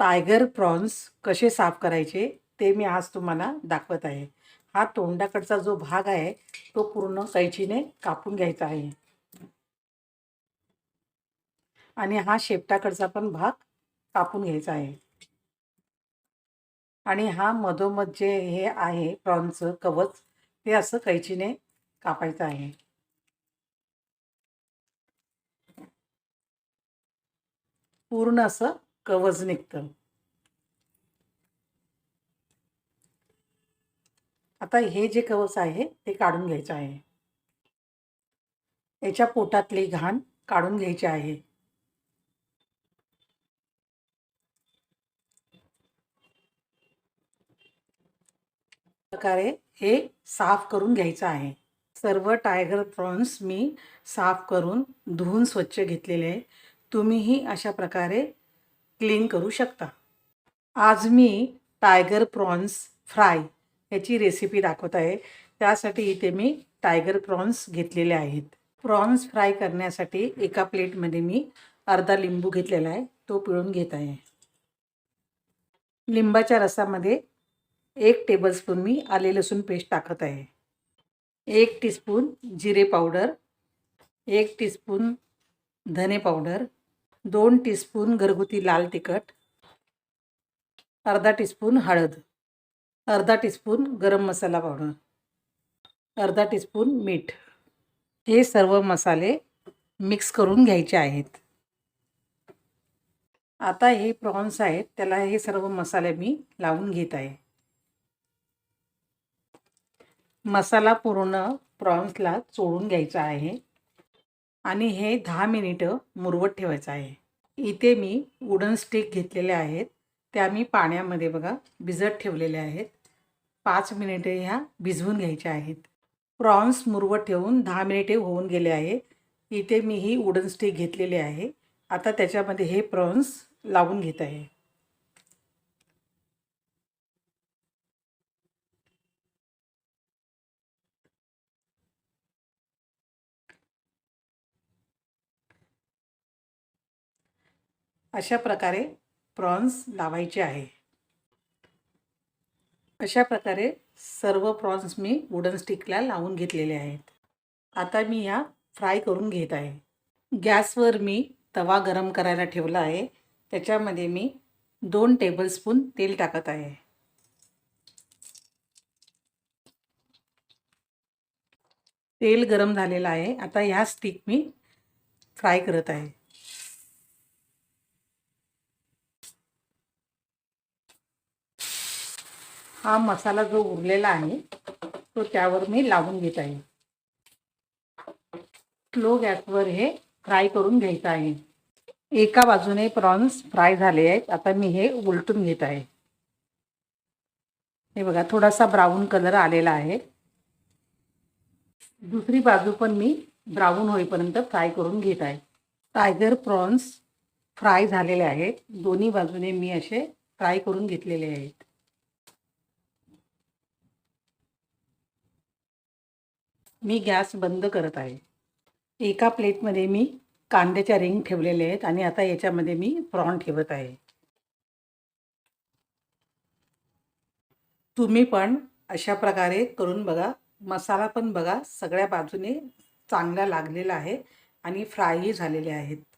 Tiger prawns कसे साफ करायचे ते मी आज तुम्हाला दाखवत आहे. हा तोंडाकडचा जो भाग आहे तो पूर्ण कैचीने कापून घ्यायचा आहे. आणि हा शेपटाकडचा पण भाग कापून घ्यायचा आहे. आणि हा मधोमध जे हे आहे प्रॉन्सचं कवच ते असं कैचीने कापायचं आहे. पूर्ण असं कवच निघतं. आता हे जे कवच आहे ते काढून घ्यायचं आहे. याच्या पोटातली घाण काढून घ्यायची आहे. प्रकारे हे साफ करून घ्यायचं आहे. सर्व टायगर प्रॉन्स मी साफ करून धुवून स्वच्छ घेतलेले आहे. तुम्हीही अशा प्रकारे क्लीन करू शकता. आज मी टायगर प्रॉन्स फ्राय याची रेसिपी दाखवत आहे. त्यासाठी इथे मी टायगर प्रॉन्स घेतलेले आहेत. प्रॉन्स फ्राय करण्यासाठी एका प्लेटमध्ये मी अर्धा लिंबू घेतलेला आहे. तो पिळून घेत आहे. लिंबाच्या रसामध्ये एक टेबलस्पून मी आले लसूण पेस्ट टाकत आहे. एक टीस्पून जिरे पावडर एक टीस्पून धने पावडर दोन टीस्पून घरगुती लाल तिखट अर्धा टीस्पून हळद अर्धा टीस्पून गरम मसाला पावडर अर्धा टीस्पून मीठ. हे सर्व मसाले मिक्स करून घ्यायचे आहेत. आता हे प्रॉन्स आहेत त्याला हे सर्व मसाले मी लावून घेत आहे. मसाला पूर्ण प्रॉन्सला चोळून घ्यायचा आहे. आणि हे दहा मिनिटं मुरवत ठेवायचं आहे. इथे मी वुडन स्टिक घेतलेल्या आहेत. त्या मी पाण्यामध्ये बघा भिजत ठेवलेल्या आहेत. पाच मिनिटे ह्या भिजवून घ्यायच्या आहेत. प्रॉन्स मुरवत ठेवून दहा मिनिटे होऊन गेले आहे. इथे मी ही वुडन स्टिक घेतलेली आहे. आता त्याच्यामध्ये हे प्रॉन्स लावून घेत आहे. अशा प्रकारे प्रॉन्स लावायचे आहे. अशा प्रकारे सर्व प्रॉन्स मी वुडन स्टिकला लावून घेतलेले आहेत. आता मी ह्या फ्राय करून घेत आहे. गॅसवर मी तवा गरम करायला ठेवला आहे. त्याच्यामध्ये मी दोन टेबलस्पून तेल टाकत आहे. तेल गरम झालेलं आहे. आता ह्या स्टिक मी फ्राय करत आहे. हा मसाला जो उरलेला आहे तो त्यावर मी लावून घेत आहे. स्लो गॅसवर हे फ्राय करून घ्यायचं आहे. एका बाजूने प्रॉन्स फ्राय झाले आहेत. आता मी हे उलटून घेत आहे. हे बघा थोडासा ब्राऊन कलर आलेला आहे. दुसरी बाजू पण मी ब्राऊन होईपर्यंत फ्राय करून घेत आहे. टायगर प्रॉन्स फ्राय झालेले आहेत. दोन्ही बाजूने मी असे फ्राय करून घेतलेले आहेत. मी गॅस बंद करत आहे. एका प्लेटमध्ये मी कांद्याच्या रिंग ठेवलेले आहेत आणि आता याच्यामध्ये मी प्रॉन ठेवत आहे. तुम्ही पण अशा प्रकारे करून बघा. मसाला पण बघा सगळ्या बाजूने चांगला लागलेला आहे आणि फ्रायही झालेले आहेत.